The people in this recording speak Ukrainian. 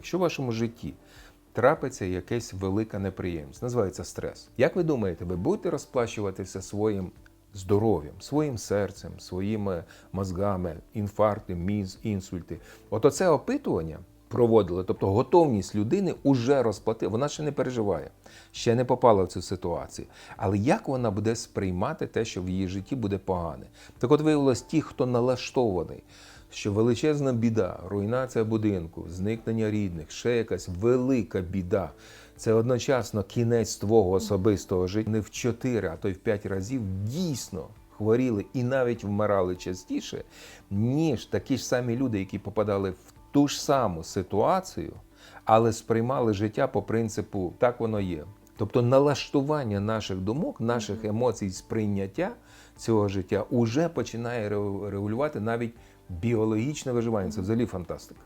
Якщо в вашому житті трапиться якась велика неприємність, називається стрес. Як ви думаєте, ви будете розплачуватися своїм здоров'ям, своїм серцем, своїми мозгами, інфаркти, міз, інсульти? От оце опитування проводили, тобто готовність людини уже розплатити, вона ще не переживає, ще не попала в цю ситуацію. Але як вона буде сприймати те, що в її житті буде погане? Так от виявилось, ті, хто налаштований, що величезна біда, руйнація будинку, зникнення рідних, ще якась велика біда. Це одночасно кінець твого особистого життя. Не в чотири, а то й в п'ять разів дійсно хворіли і навіть вмирали частіше, ніж такі ж самі люди, які попадали в ту ж саму ситуацію, але сприймали життя по принципу так воно є. Тобто налаштування наших думок, наших емоцій, сприйняття цього життя уже починає регулювати навіть біологічне виживання. Це взагалі фантастика.